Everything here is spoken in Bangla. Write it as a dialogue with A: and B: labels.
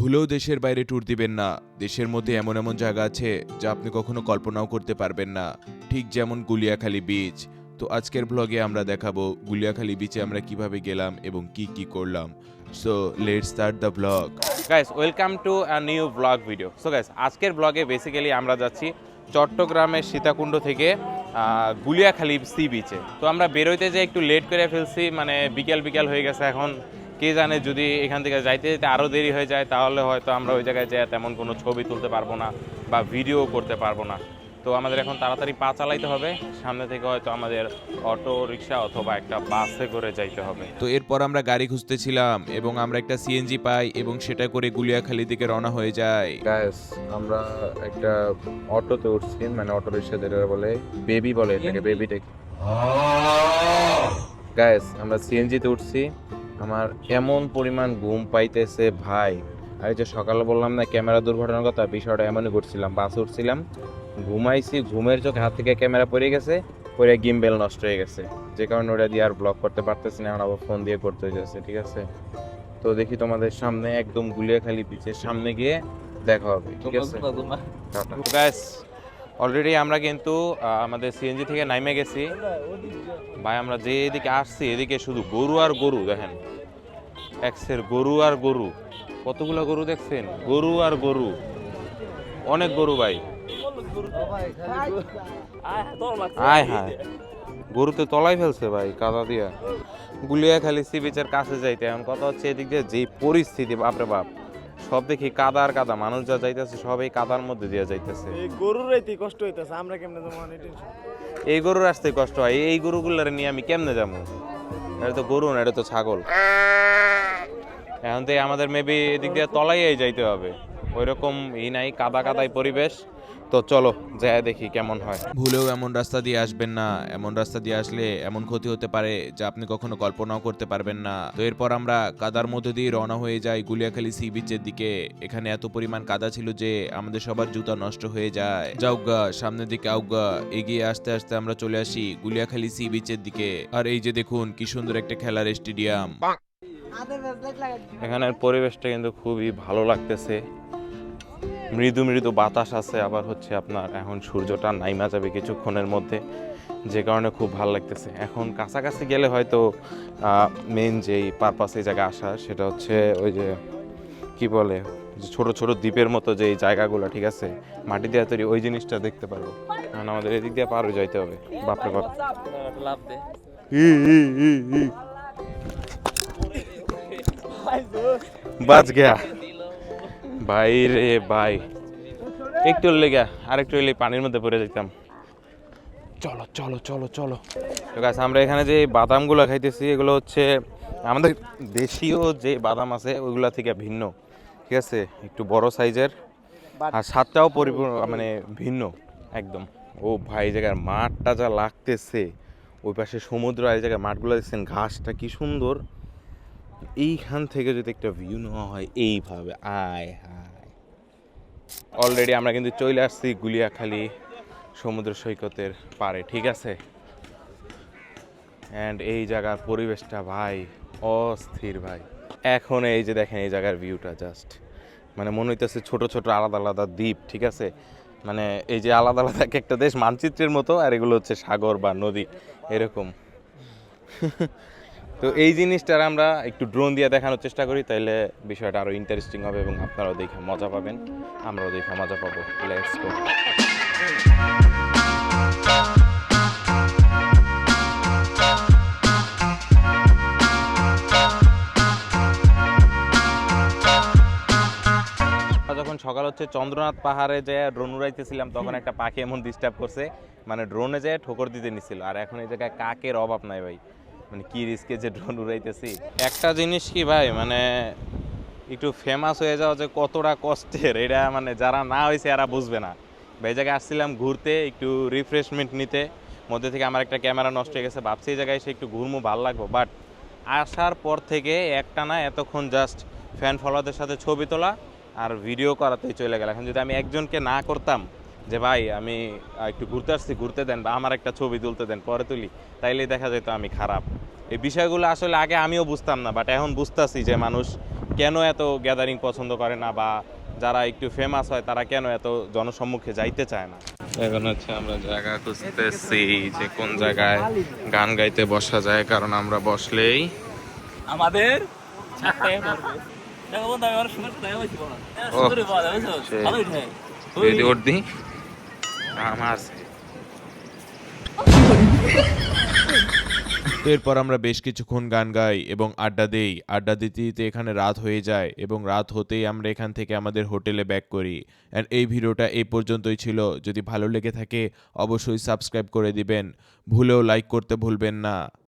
A: ভুলেও দেশের বাইরে ট্যুর দিবেন না। দেশের মধ্যে এমন এমন জায়গা আছে যা আপনি কখনো কল্পনাও করতে পারবেন না। ঠিক যেমন গুলিয়াখালী বিচ তো আজকের ব্লগে আমরা দেখাবো গুলিয়াখালী বিচে আমরা কীভাবে গেলাম এবং কি কি করলাম। So let start the blog
B: guys welcome to a new blog video so guys আজকের ব্লগে বেসিক্যালি আমরা যাচ্ছি চট্টগ্রামের সীতাকুণ্ড থেকে গুলিয়াখালী সি বিচে তো আমরা বেরোইতে যে একটু লেট করে ফেলছি মানে বিকেল বিকেল হয়ে গেছে এখন। কে জানে যদি এখান থেকে যাইতে যেতে আরও দেরি হয়ে যায় তাহলে হয়তো আমরা ওই জায়গায় যেয়ে তেমন কোনো ছবি তুলতে পারব না বা ভিডিও করতে পারব না। তো আমাদের এখন তাড়াতাড়ি পা চালাইতে হবে। সামনে থেকে হয়তো আমাদের অটো রিক্সা অথবা একটা বাসে করে যাইতে হবে।
A: তো এরপর আমরা গাড়ি খুঁজতেছিলাম এবং আমরা একটা সিএনজি পাই এবং সেটা করে গুলিয়াখালী দিকে রওনা হয়ে যায়
C: গাইস আমরা একটা অটোতে উঠছি মানে অটো রিক্সা যেটা বলে বেবি বলে এটাকে বেবি টেক। গাইস আমরা সিএনজিতে উঠছি। আমার এমন পরিমাণ ঘুম পাইতেছে ভাই। আর যে সকালে বললাম না ক্যামেরা দুর্ঘটনার কথা বিষয়টা এমনই ঘটছিলাম বাসে উঠছিলাম ঘুমাইছি ঘুমের চোখে হাত থেকে ক্যামেরা পড়ে গেছে পরে গিম্বেল নষ্ট হয়ে গেছে। যে কারণে ওটা দিয়ে আর ব্লগ করতে পারতেছি না এখন আবার ফোন দিয়ে করতে হয়েছে ঠিক আছে? তো দেখি তোমাদের সামনে একদম গুলিয়াখালী বিচের সামনে গিয়ে দেখা হবে ঠিক আছে?
B: অলরেডি আমরা কিন্তু আমাদের সিএনজি থেকে নাইমে গেছি। ভাই, আমরা যে এদিকে আসছি, এদিকে শুধু গরু আর গরু, দেখেন। এক্সের গরু আর গরু। কতগুলো গরু দেখছেন? গরু আর গরু। অনেক গরু, ভাই। আয়, হায়। গরু তো তলাই ফেলছে, ভাই, কাদা দিয়া। গুলিয়া খালি সি বিচের কাছে যাইতে। এখন কথা হচ্ছে এদিক দিয়ে যে পরিস্থিতি, বাপরে বাপ। সব দেখি কাদা আর কাদা মানুষ যা যাইতেছে সব এই কাদার মধ্যে দিয়ে যাইতেছে।
D: এই গরুর রাইতে কষ্ট হইতাছে আমরা কেমনে যাব? অনেক টেনশন
B: এই গরুর আসতে কষ্ট হয় এই গরুগুলোরে নিয়ে আমি কেমনে যাব? এটা তো গরু না এটা তো ছাগল। এখন তো আমাদের মেবি এদিক দিয়ে তলাইয়াই যাইতে হবে। ওইরকম ই নাই কাদা কাদাই পরিবেশ। তো চলো যায় দেখি কেমন হয়।
A: ভুলেও এমন রাস্তা দিয়ে আসবেন না। এমন রাস্তা দিয়ে আসলে এমন ক্ষতি হতে পারে যা আপনি কখনো কল্পনাও করতে পারবেন না। তো এরপর আমরা কাদার মধ্যে দিয়ে রওনা হয়ে যাই গুলিয়াখালী সি বিচের দিকে। এখানে এত পরিমাণ কাদা ছিল যে আমাদের সবার জুতা নষ্ট হয়ে যায়। যাওগা সামনের দিকে আউগা এগিয়ে আসতে আসতে আমরা চলে আসি গুলিয়াখালী সি বিচের দিকে। আর এই যে দেখুন কি সুন্দর একটা খেলার স্টেডিয়াম।
B: এখানের পরিবেশটা কিন্তু খুবই ভালো লাগতেছে। মৃদু মৃদু বাতাস আছে, আবার হচ্ছে আপনার এখন সূর্যটা নাইমা যাবে কিছুক্ষণের মধ্যে, যে কারণে খুব ভালো লাগতেছে। এখন কাছাকাছি গেলে হয়তো মেন যেই পারপাস এই জায়গায় আসা, সেটা হচ্ছে ওই যে, কি বলে ছোট ছোট দ্বীপের মতো যে জায়গাগুলো, ঠিক আছে? মাটি দেওয়া তৈরি ওই জিনিসটা দেখতে পারব। কারণ আমাদের এদিক দিয়ে পার হয়ে যাইতে হবে। বাপরে বাপ। বাজ গেয়া। ভাই রে ভাই। একটু হলে লেগে আরেকটু এলে পানির মধ্যে পড়ে যেতাম। চলো চলো চলো চলো। তো গাছ আমরা এখানে যে বাদামগুলো খাইতেছি এগুলো হচ্ছে আমাদের দেশীয় যে বাদাম আছে ওইগুলা থেকে ভিন্ন। ঠিক আছে? একটু বড় সাইজের আর স্বাদটাও পরিপূর্ণ মানে ভিন্ন একদম। ও ভাই এই জায়গার মাঠটা যা লাগতেছে ওই পাশে সমুদ্র আর এই জায়গায় মাঠগুলো দেখছেন ঘাসটা কি সুন্দর। এইখান থেকে যদি একটা ভিউ নেওয়া হয়, এইভাবে, আয় হায়। অলরেডি আমরা কিন্তু চলে আসছি গুলিয়াখালী সমুদ্র সৈকতের পারে ঠিক আছে? অ্যান্ড এই জায়গার পরিবেশটা ভাই অস্থির ভাই। এখন এই যে দেখেন, এই জায়গার ভিউটা জাস্ট মানে মনে হইতেছে ছোট ছোট আলাদা আলাদা দ্বীপ, ঠিক আছে? মানে এই যে আলাদা আলাদা এক একটা দেশ মানচিত্রের মতো, আর এগুলো হচ্ছে সাগর বা নদী, এরকম। তো এই জিনিসটার আমরা একটু ড্রোন দিয়ে দেখানোর চেষ্টা করি তাইলে বিষয়টা আরও ইন্টারেস্টিং হবে এবং আপনারাও দেখে মজা পাবেন। আমরাও দেখে মজা পাবো। লেটস গো যখন সকাল হচ্ছে চন্দ্রনাথ পাহাড়ে যে ড্রোন উড়াইতেছিলাম তখন একটা পাখি এমন ডিস্টার্ব করছে মানে ড্রোনে যে ঠোকর দিতে নিছিল। আর এখন এই জায়গায় কাকের অভাব নাই ভাই। মানে কি রিস্কে যে ড্রোন উড়াইতেছি? একটা জিনিস কি ভাই মানে একটু ফেমাস হয়ে যাওয়া যে কতটা কষ্টের, এটা মানে যারা না হয়েছে এরা বুঝবে না। এই জায়গায় আসছিলাম ঘুরতে, একটু রিফ্রেশমেন্ট নিতে। মধ্যে থেকে আমার একটা ক্যামেরা নষ্ট হয়ে গেছে, ভাবছি এই জায়গায় এসে একটু ঘুরমু, ভালো লাগবো। বাট আসার পর থেকে একটা না, এতক্ষণ জাস্ট ফ্যান ফলোয়ারদের সাথে ছবি তোলা আর ভিডিও করাতেই চলে গেল। এখন যদি আমি একজনকে না করতাম যে ভাই আমি একটু ঘুরতে আসছি ঘুরতে দেন বা আমার একটা ছবি তুলতে দেন পরে তুলি। তাইলেই দেখা যেত আমি খারাপ। এই বিষয়গুলো আসলে আগে আমিও বুঝতাম না বাট এখন বুঝতাছি যে মানুষ কেন এত গ্যাদারিং পছন্দ করে না বা যারা একটু ফেমাস হয় তারা কেন এত জনসম্মুখে যাইতে চায় না। এখন হচ্ছে আমরা জায়গা খুঁজতেছি যে কোন জায়গায় গান গাইতে বসা যায় কারণ আমরা বসলেই
E: আমাদের দেখো বন্ধু আমি অনেক সময় কোথায় বসি বলো সুন্দরী পাওয়া যাবে বুঝছ?
B: সেই।
A: এরপর আমরা বেশ কিছুক্ষণ গান গাই এবং আড্ডা দেই। আড্ডা দিতে দিতে এখানে রাত হয়ে যায় এবং রাত হতেই আমরা এখান থেকে আমাদের হোটেলে ব্যাক করি। অ্যান্ড এই ভিডিওটা এই পর্যন্তই ছিল। যদি ভালো লেগে থাকে, অবশ্যই সাবস্ক্রাইব করে দিবেন। ভুলেও লাইক করতে ভুলবেন না।